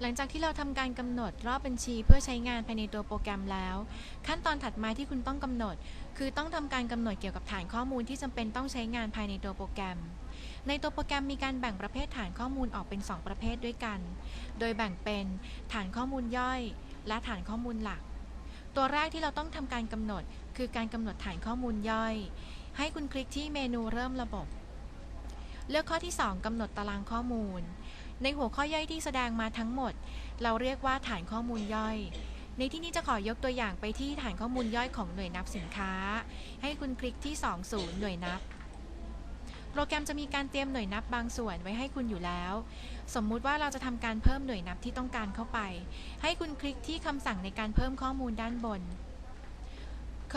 หลังจากที่เราทำการกำหนดรอบบัญชีเพื่อใช้งานภายในตัวโปรแกรมแล้ว ขั้นตอนถัดมาที่คุณต้องกำหนด คือต้องทำการกำหนดเกี่ยวกับฐานข้อมูลที่จำเป็นต้องใช้งานภายในตัวโปรแกรม ในตัวโปรแกรมมีการแบ่งประเภทฐานข้อมูลออกเป็น 2 ประเภทด้วยกัน โดยแบ่งเป็นฐานข้อมูลย่อย และฐานข้อมูลหลัก ตัวแรกที่เราต้องทำการกำหนด คือการกำหนดฐานข้อมูลย่อย ให้คุณคลิกที่เมนูเริ่มระบบ เลือกข้อที่ 2กำหนดตารางข้อมูล ในหัวข้อย่อยที่แสดงมาทั้งหมด เราเรียกว่าฐานข้อมูลย่อย ในที่นี้จะขอยกตัวอย่างไปที่ฐานข้อมูลย่อยของหน่วยนับสินค้า ให้คุณคลิกที่ 20 หน่วยนับ โปรแกรมจะมีการเตรียมหน่วยนับบางส่วนไว้ให้คุณอยู่แล้ว สมมุติว่าเราจะทำการเพิ่มหน่วยนับที่ต้องการเข้าไป ให้คุณคลิกที่คำสั่งในการเพิ่มข้อมูลด้านบน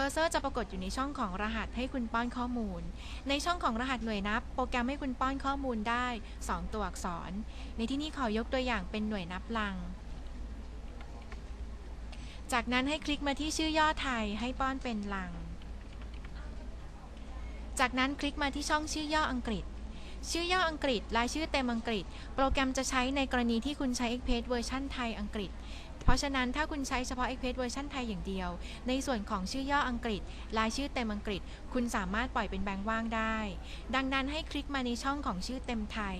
อร์เซอร์จะปรากฏอยู่ในช่องของรหัสให้คุณป้อนข้อมูล ในช่องของรหัสหน่วยนับ โปรแกรมให้คุณป้อนข้อมูลได้ 2 ตัวอักษร ในที่นี้ขอยกตัวอย่างเป็นหน่วยนับลัง จากนั้นให้คลิกมาที่ชื่อย่อไทยให้ป้อนเป็นลัง จากนั้นคลิกมาที่ช่องชื่อย่ออังกฤษ ชื่อย่ออังกฤษและชื่อเต็มอังกฤษ โปรแกรมจะใช้ในกรณีที่คุณใช้ Express เวอร์ชันไทยอังกฤษ ราะฉะนั้นถ้าคุณใช้เฉพาะ Express เวอร์ชันไทยอย่างเดียว ในส่วนของชื่อย่ออังกฤษและชื่อเต็มอังกฤษ คุณสามารถปล่อยเป็นแบงค์ว่างได้ ดังนั้นให้คลิกมาในช่องของชื่อเต็มไทย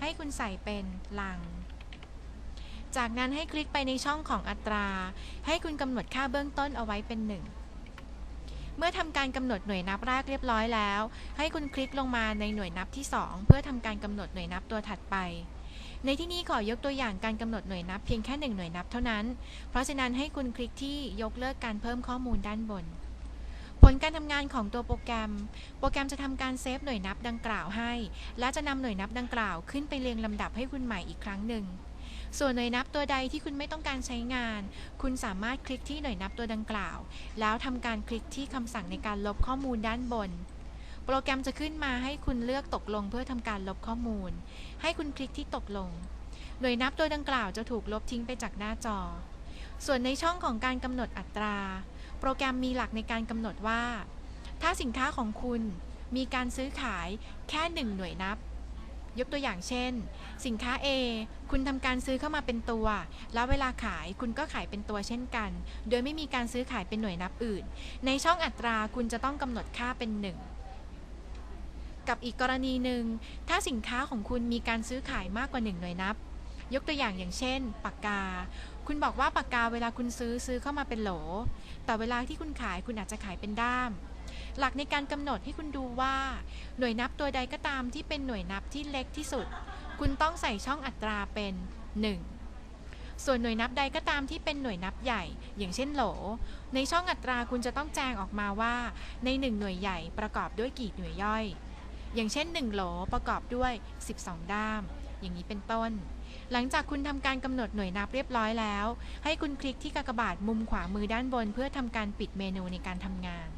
ให้คุณใส่เป็นลัง จากนั้นให้คลิกไปในช่องของอัตรา ให้คุณกำหนดค่าเบื้องต้นเอาไว้เป็นหนึ่งเมื่อทำการกำหนดหน่วยนับแรกเรียบร้อยแล้ว ให้คุณคลิกลงมาในหน่วยนับที่ 2 เพื่อทำการกำหนดหน่วยนับตัวถัดไป ในที่นี้ขอยกตัวอย่างการกำหนดหน่วยนับเพียงแค่หนึ่งหน่วยนับเท่านั้น เพราะฉะนั้นให้คุณคลิกที่ยกเลิกการเพิ่มข้อมูลด้านบน ผลการทำงานของตัวโปรแกรม โปรแกรมจะทำการเซฟหน่วยนับดังกล่าวให้ และจะนำหน่วยนับดังกล่าวขึ้นไปเรียงลำดับให้คุณใหม่อีกครั้งหนึ่งส่วนหน่วยนับตัวใดที่คุณไม่ต้องการใช้งาน คุณสามารถคลิกที่หน่วยนับตัวดังกล่าว แล้วทำการคลิกที่คำสั่งในการลบข้อมูลด้านบน โปรแกรมจะขึ้นมาให้คุณเลือกตกลงเพื่อทำการลบข้อมูล ให้คุณคลิกที่ตกลง หน่วยนับตัวดังกล่าวจะถูกลบทิ้งไปจากหน้าจอ ส่วนในช่องของการกำหนดอัตรา โปรแกรมมีหลักในการกำหนดว่า ถ้าสินค้าของคุณมีการซื้อขายแค่หนึ่งหน่วยนับ ยกตัวอย่างเช่น สินค้า A คุณทำการซื้อเข้ามาเป็นตัว แล้วเวลาขายคุณก็ขายเป็นตัวเช่นกัน โดยไม่มีการซื้อขายเป็นหน่วยนับอื่น ในช่องอัตราคุณจะต้องกำหนดค่าเป็น 1 กับอีกกรณีหนึ่ง ถ้าสินค้าของคุณมีการซื้อขายมากกว่า1หน่วยนับ ยกตัวอย่างอย่างเช่น ปากกา คุณบอกว่าปากกาเวลาคุณซื้อซื้อเข้ามาเป็นโหล แต่เวลาที่คุณขายคุณอาจจะขายเป็นด้าม หลักในการกำหนดให้คุณดูว่า หน่วยนับตัวใดก็ตามที่เป็นหน่วยนับที่เล็กที่สุด คุณต้องใส่ช่องอัตราเป็น 1ส่วนหน่วยนับใดก็ตามที่เป็นหน่วยนับใหญ่ อย่างเช่นโหล ในช่องอัตราคุณจะต้องแจ้งออกมาว่า ใน1หน่วยใหญ่ประกอบด้วยกี่หน่วยย่อย อย่างเช่น 1 โหลประกอบด้วย 12 ด้าม อย่างนี้เป็นต้น หลังจากคุณทำการกำหนดหน่วยนับเรียบร้อยแล้ว ให้คุณคลิกที่กากบาทมุมขวามือด้านบน เพื่อทำการปิดเมนูในการทำงาน